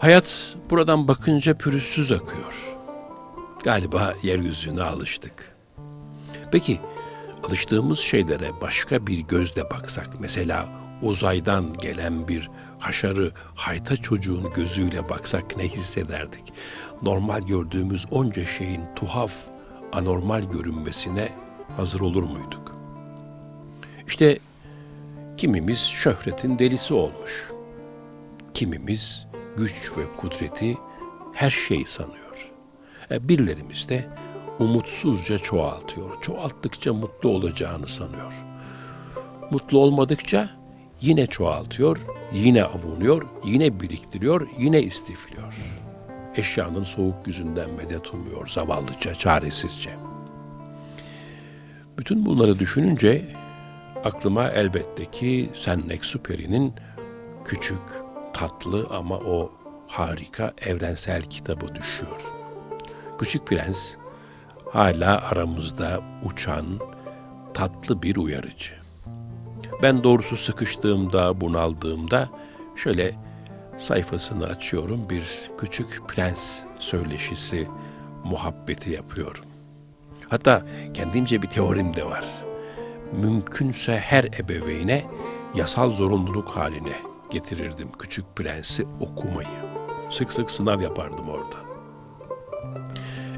Hayat buradan bakınca pürüzsüz akıyor. Galiba yeryüzüne alıştık. Peki alıştığımız şeylere başka bir gözle baksak, mesela uzaydan gelen bir haşarı hayta çocuğun gözüyle baksak ne hissederdik? Normal gördüğümüz onca şeyin tuhaf, anormal görünmesine hazır olur muyduk? İşte kimimiz şöhretin delisi olmuş. Kimimiz güç ve kudreti her şey sanıyor. E, birilerimiz de umutsuzca çoğaltıyor. Çoğalttıkça mutlu olacağını sanıyor. Mutlu olmadıkça yine çoğaltıyor, yine avunuyor, yine biriktiriyor, yine istifliyor. Eşyanın soğuk yüzünden medet umuyor zavallıca, çaresizce. Bütün bunları düşününce aklıma elbette ki Saint-Exupéry'nin küçük, tatlı ama o harika evrensel kitabı düşüyor. Küçük Prens hala aramızda uçan tatlı bir uyarıcı. Ben doğrusu sıkıştığımda, bunaldığımda şöyle sayfasını açıyorum, bir küçük prens söyleşisi, muhabbeti yapıyorum. Hatta kendimce bir teorim de var. Mümkünse her ebeveyne yasal zorunluluk haline getirirdim Küçük Prens'i okumayı. Sık sık sınav yapardım orada.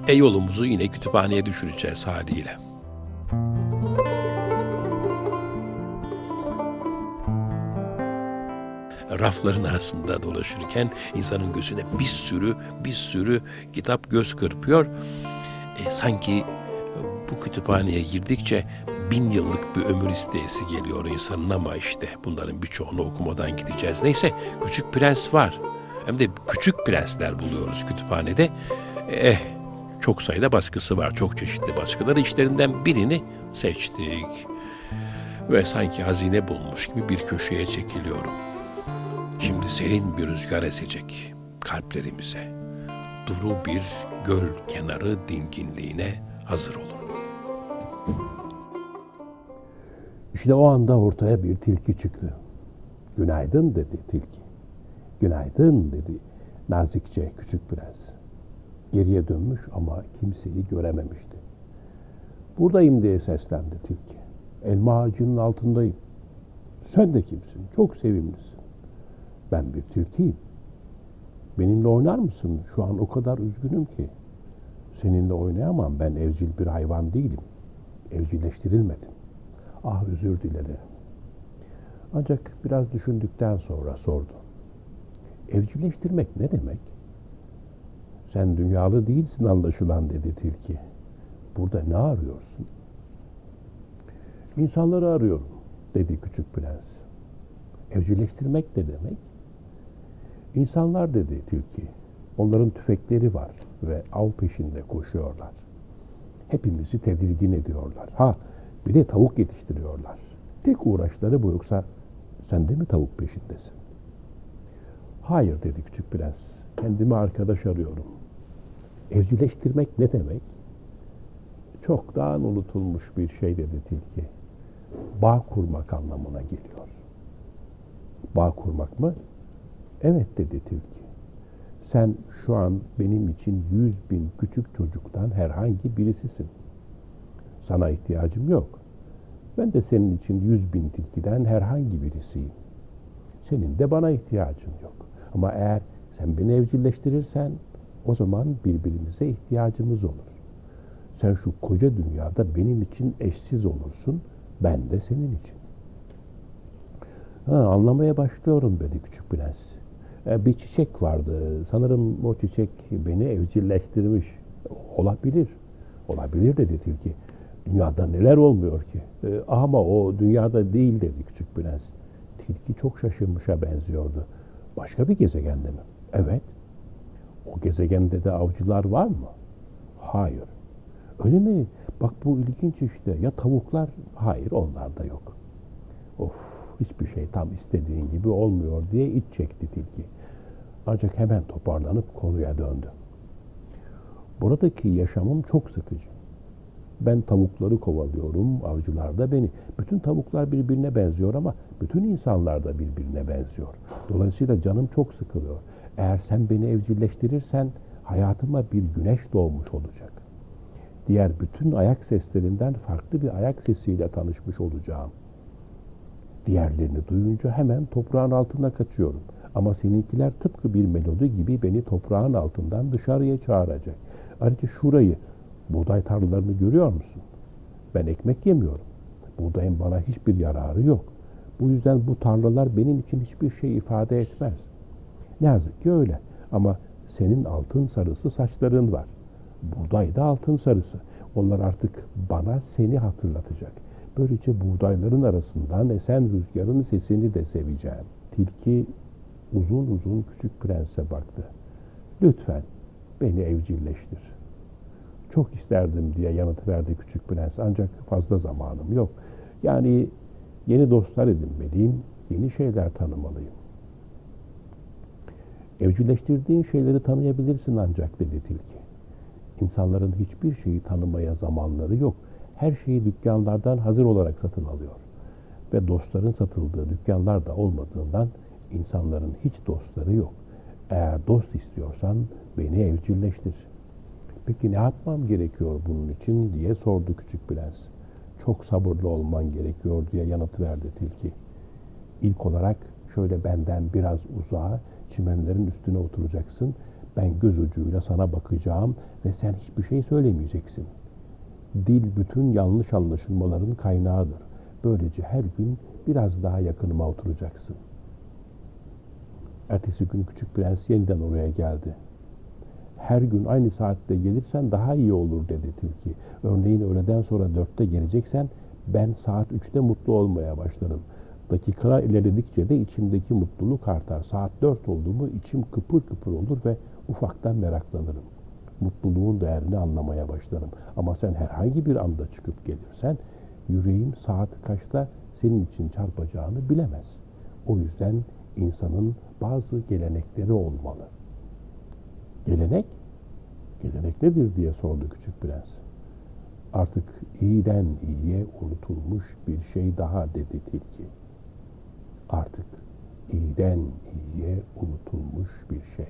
E yolumuzu yine kütüphaneye düşüreceğiz haliyle. Rafların arasında dolaşırken insanın gözüne bir sürü bir sürü kitap göz kırpıyor. E, sanki bu kütüphaneye girdikçe bin yıllık bir ömür isteyesi geliyor insanın ama işte bunların birçoğunu okumadan gideceğiz. Neyse Küçük Prens var. Hem de küçük prensler buluyoruz kütüphanede. Eh çok sayıda baskısı var. Çok çeşitli baskıları. İşlerinden birini seçtik. Ve sanki hazine bulmuş gibi bir köşeye çekiliyorum. Şimdi serin bir rüzgar esecek kalplerimize. Duru bir göl kenarı dinginliğine hazır olun. İşte o anda ortaya bir tilki çıktı. Günaydın dedi tilki. Günaydın dedi nazikçe küçük prens. Geriye dönmüş ama kimseyi görememişti. Buradayım diye seslendi tilki. Elma ağacının altındayım. Sen de kimsin? Çok sevimlisin. Ben bir tilkiyim. Benimle oynar mısın? Şu an o kadar üzgünüm ki. Seninle oynayamam. Ben evcil bir hayvan değilim. Evcilleştirilmedim. Ah özür dilerim. Ancak biraz düşündükten sonra sordu. Evcilleştirmek ne demek? Sen dünyalı değilsin anlaşılan dedi tilki. Burada ne arıyorsun? İnsanları arıyorum dedi küçük prens. Evcilleştirmek ne demek? İnsanlar dedi tilki. Onların tüfekleri var ve av peşinde koşuyorlar. Hepimizi tedirgin ediyorlar. Ha bir de tavuk yetiştiriyorlar. Tek uğraşları bu yoksa sen de mi tavuk peşindesin? Hayır dedi küçük prens. Kendime arkadaş arıyorum. Evcilleştirmek ne demek? Çoktan unutulmuş bir şey dedi tilki. Bağ kurmak anlamına geliyor. Bağ kurmak mı? Evet dedi tilki. Sen şu an benim için yüz bin küçük çocuktan herhangi birisisin. Sana ihtiyacım yok. Ben de senin için yüz bin tilkiden herhangi birisiyim. Senin de bana ihtiyacın yok. Ama eğer sen beni evcilleştirirsen o zaman birbirimize ihtiyacımız olur. Sen şu koca dünyada benim için eşsiz olursun, ben de senin için. Ha, anlamaya başlıyorum dedi küçük prens. E, bir çiçek vardı. Sanırım o çiçek beni evcilleştirmiş. Olabilir. Olabilir dedi tilki. Dünyada neler olmuyor ki? E, ama o dünyada değil dedi küçük prens. Tilki çok şaşırmışa benziyordu. Başka bir gezegende mi? Evet. O gezegende de avcılar var mı? Hayır. Öyle mi? Bak bu ilginç işte. Ya tavuklar? Hayır onlar da yok. Of hiçbir şey tam istediğin gibi olmuyor diye iç çekti tilki. Ancak hemen toparlanıp konuya döndü. Buradaki yaşamım çok sıkıcı. Ben tavukları kovalıyorum, avcılar da beni. Bütün tavuklar birbirine benziyor ama bütün insanlar da birbirine benziyor. Dolayısıyla canım çok sıkılıyor. Eğer sen beni evcilleştirirsen hayatıma bir güneş doğmuş olacak. Diğer bütün ayak seslerinden farklı bir ayak sesiyle tanışmış olacağım. Diğerlerini duyunca hemen toprağın altına kaçıyorum. Ama seninkiler tıpkı bir melodi gibi beni toprağın altından dışarıya çağıracak. Ayrıca şurayı, buğday tarlalarını görüyor musun? Ben ekmek yemiyorum. Buğdayın bana hiçbir yararı yok. Bu yüzden bu tarlalar benim için hiçbir şey ifade etmez. Ne yazık ki öyle. Ama senin altın sarısı saçların var. Buğday da altın sarısı. Onlar artık bana seni hatırlatacak. Böylece buğdayların arasından esen rüzgarın sesini de seveceğim. Tilki uzun uzun küçük prense baktı. Lütfen beni evcilleştir. Çok isterdim diye yanıt verdi küçük prens ancak fazla zamanım yok. Yani yeni dostlar edinmeliyim, yeni şeyler tanımalıyım. Evcilleştirdiğin şeyleri tanıyabilirsin ancak dedi tilki. İnsanların hiçbir şeyi tanımaya zamanları yok. Her şeyi dükkanlardan hazır olarak satın alıyor. Ve dostların satıldığı dükkanlar da olmadığından insanların hiç dostları yok. Eğer dost istiyorsan beni evcilleştir. Peki ne yapmam gerekiyor bunun için diye sordu küçük prens. Çok sabırlı olman gerekiyor diye yanıt verdi tilki. İlk olarak şöyle benden biraz uzağa çimenlerin üstüne oturacaksın. Ben göz ucuyla sana bakacağım ve sen hiçbir şey söylemeyeceksin. Dil bütün yanlış anlaşılmaların kaynağıdır. Böylece her gün biraz daha yakınıma oturacaksın. Ertesi gün küçük prens yeniden oraya geldi. Her gün aynı saatte gelirsen daha iyi olur dedi tilki. Örneğin öğleden sonra dörtte geleceksen ben saat üçte mutlu olmaya başlarım. Dakikalar ilerledikçe de içimdeki mutluluk artar. Saat dört oldu mu içim kıpır kıpır olur ve ufaktan meraklanırım. Mutluluğun değerini anlamaya başlarım. Ama sen herhangi bir anda çıkıp gelirsen yüreğim saat kaçta senin için çarpacağını bilemez. O yüzden insanın bazı gelenekleri olmalı. Gelenek? Gelenek nedir diye sordu küçük prens. Artık iyiden iyiye unutulmuş bir şey daha dedi tilki. Artık iyiden iyiye unutulmuş bir şey.